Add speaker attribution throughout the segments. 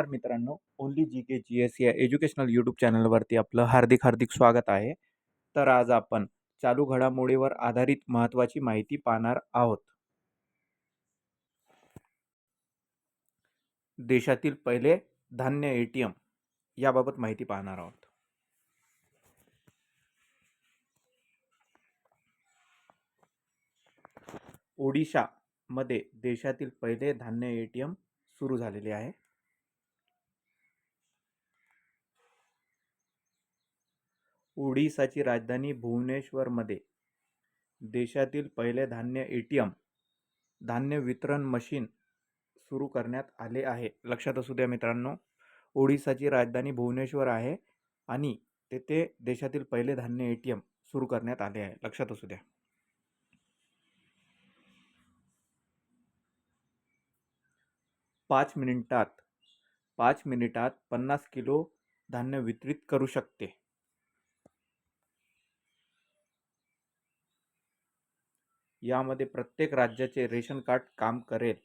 Speaker 1: नमस्कार मित्रांनो. Only G K G S या एज्युकेशनल यूट्यूब चॅनलवरती आपलं हार्दिक हार्दिक स्वागत आहे. तर आज आपण चालू घडामोडीवर आधारित महत्त्वाची माहिती पाहणार आहोत. देशातील पहिले धान्य ए टी एम याबाबत माहिती पाहणार आहोत. ओडिशामध्ये देशातील पहिले धान्य ए टी एम सुरू झालेले आहे. ओडिसाची राजधानी भुवनेश्वरमध्ये देशातील पहिले धान्य ए टी एम धान्य वितरण मशीन सुरू करण्यात आले आहे. लक्षात असू द्या मित्रांनो ओडिसाची राजधानी भुवनेश्वर आहे आणि तेथे देशातील पहिले धान्य ए टी एम सुरू करण्यात आले आहे. लक्षात असू द्या. पाच मिनिटात पाच मिनिटात पन्नास किलो धान्य वितरित करू शकते. यामध्ये प्रत्येक राज्याचे रेशन कार्ड काम करेल.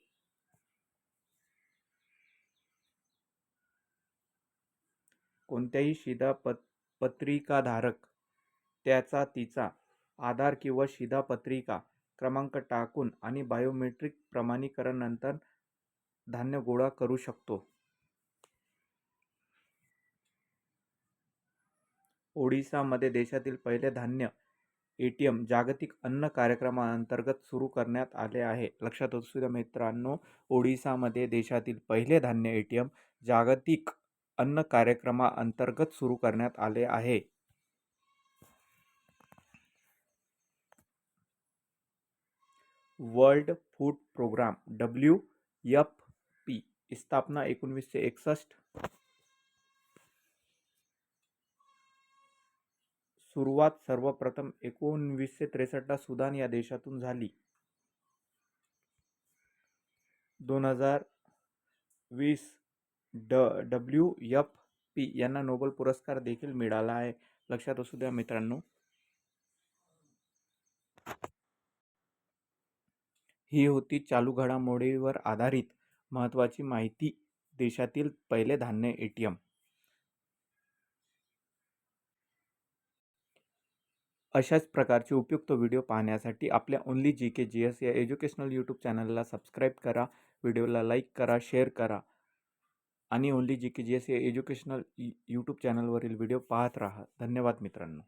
Speaker 1: कोणत्याही शिधापत पत्रिकाधारक त्याचा तिचा आधार किंवा शिधापत्रिका क्रमांक टाकून आणि बायोमेट्रिक प्रमाणीकरण नंतर धान्य गोळा करू शकतो. ओडिसामध्ये देशातील पहिले धान्य ए टी एम जागतिक अन्न कार्यक्रमाअंतर्गत सुरू करण्यात आले आहे. लक्षात असू द्या मित्रांनो ओडिसामध्ये देशातील पहिले धान्य ए टी एम जागतिक अन्न कार्यक्रमाअंतर्गत सुरू करण्यात आले आहे. World food programme W F P. स्थापना एकोणवीसशे एकसष्ट सुरुवात सर्वप्रथम एकोणवीसशे त्रेसष्टला सुदान या देशातून झाली. दोन हजार वीस ड डब्ल्यू एफ पी यांना नोबल पुरस्कार देखील मिळाला आहे. लक्षात असू द्या मित्रांनो. ही होती चालू घडामोडीवर आधारित महत्त्वाची माहिती देशातील पहिले धान्य ए टी एम. अशाच प्रकारचे उपयुक्त व्हिडिओ पाहण्यासाठी आपल्या only G K G S या एज्युकेशनल यूट्यूब चॅनलला सबस्क्राईब करा व्हिडिओला लाईक करा शेअर करा आणि only G K G S या एज्युकेशनल यूट्यूब चॅनलवरील व्हिडिओ पाहत राहा. धन्यवाद मित्रांनो.